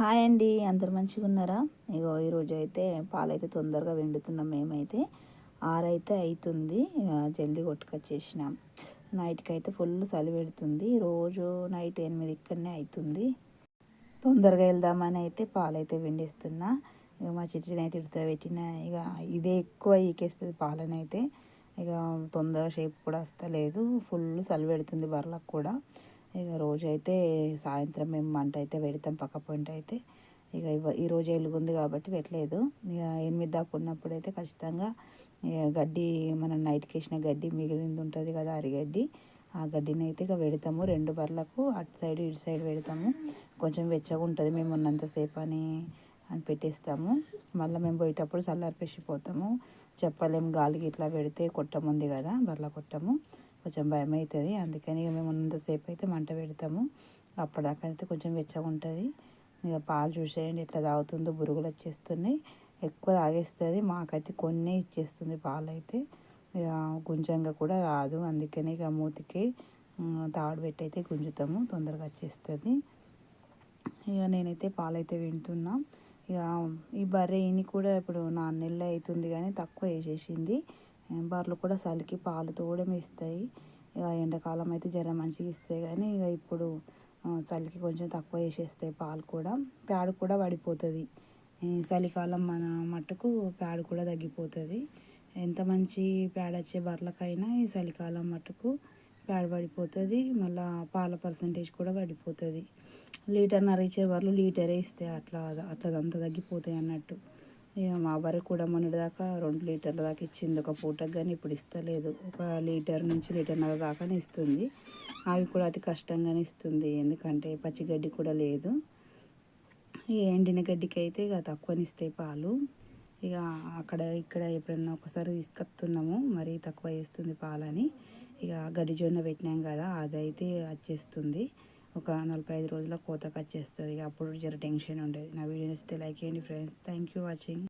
Hi అండి అందరు మంచిగా ఉన్నారా? ఇగో ఈరోజు అయితే పాలైతే తొందరగా వెండుతున్నాం మేమైతే. ఆరైతే అవుతుంది జల్దీ కొట్టుకొచ్చేసినాం. నైట్కి అయితే ఫుల్ చలి పెడుతుంది రోజు నైట్ ఎనిమిది ఇక్కడనే అవుతుంది తొందరగా వెళ్దామని అయితే పాలైతే వెండిస్తున్నా. ఇక మా చిట్టిని అయితే ఇడుతా పెట్టిన ఇక ఇదే ఎక్కువ ఈకేస్తుంది పాలనైతే. ఇక తొందరగా షేప్ కూడా వస్తలేదు ఫుల్ చలి పెడుతుంది బర్లకు కూడా. ఇక రోజైతే సాయంత్రం మేము మంట అయితే పెడతాం పక్క పొంట అయితే. ఇక ఈరోజు ఎలుగుంది కాబట్టి పెట్టలేదు. ఇక ఎనిమిది దాకా ఉన్నప్పుడు అయితే ఖచ్చితంగా గడ్డి మనం నైట్కి వేసిన గడ్డి మిగిలింది ఉంటుంది కదా అరిగడ్డి ఆ గడ్డిని అయితే ఇక పెడతాము. రెండు బర్లకు అటు సైడ్ ఇటు సైడ్ పెడతాము. కొంచెం వెచ్చగా ఉంటుంది మేము ఉన్నంతసేపు అని అని పెట్టేస్తాము. మళ్ళీ మేము పోయేటప్పుడు చల్లారిపేసిపోతాము చెప్పలేము గాలికి ఇట్లా పెడితే కొట్టముంది కదా బర్ల కొట్టము. కొంచెం భయం అవుతుంది అందుకని ఇక మేము ఉన్నంతసేపు అయితే మంట పెడతాము. అప్పటిదాకా అయితే కొంచెం వెచ్చగా ఉంటుంది ఇక పాలు చూసేయండి ఎట్లా తాగుతుందో బురుగులు వచ్చేస్తున్నాయి. ఎక్కువ తాగేస్తుంది. మాకైతే కొన్ని ఇచ్చేస్తుంది పాలు అయితే ఇక గుంజంగా కూడా రాదు. అందుకని ఇక మూతికి తాడు పెట్టి అయితే గుంజుతాము. తొందరగా వచ్చేస్తుంది. ఇక నేనైతే పాలైతే వింటున్నా. ఇక ఈ బర్రె ఈని కూడా ఇప్పుడు నాన్న నెలలు అవుతుంది కానీ తక్కువ వేసేసింది బర్రెలు కూడా చలికి పాలు తోడమే ఇస్తాయి ఇక ఎండాకాలం అయితే జ్వరం మంచిగా ఇస్తాయి కానీ ఇక ఇప్పుడు చలికి కొంచెం తక్కువ వేసేస్తాయి పాలు కూడా. ప్యాడ్ కూడా పడిపోతుంది. చలికాలం మన మట్టుకు ప్యాడ్ కూడా తగ్గిపోతుంది. ఎంత మంచి ప్యాడ్ వచ్చే బర్రెలకైనా ఈ చలికాలం మట్టుకు ప్యాడ్ పడిపోతుంది. మళ్ళీ పాల పర్సంటేజ్ కూడా పడిపోతుంది. లీటర్ నరిచే బర్రెలు లీటరే ఇస్తాయి. అట్లా అట్లా అంత తగ్గిపోతాయి అన్నట్టు. ఇక మా బర్రె కూడా మొన్నటి దాకా రెండు లీటర్ల దాకా ఇచ్చింది. ఒక పూటకు కానీ ఇప్పుడు ఇస్తలేదు. ఒక లీటర్ నుంచి లీటర్న్నర దాకానే ఇస్తుంది. అవి కూడా అతి కష్టంగానే ఇస్తుంది. ఎందుకంటే పచ్చిగడ్డి కూడా లేదు. ఈ ఎండిన గడ్డికి అయితే ఇక తక్కువనిస్తాయి పాలు. ఇక అక్కడ ఇక్కడ ఎప్పుడన్నా ఒకసారి తీసుకొస్తున్నాము. మరీ తక్కువ వేస్తుంది పాలని. ఇక గడ్డి జొన్న పెట్టినాం కదా అదైతే వచ్చేస్తుంది. ఒక నలభై ఐదు రోజుల కోతకు వచ్చేస్తుంది అప్పుడు జర టెన్షన్ ఉండేది. నా వీడియో నచ్చితే లైక్ చేయండి ఫ్రెండ్స్. Thank you watching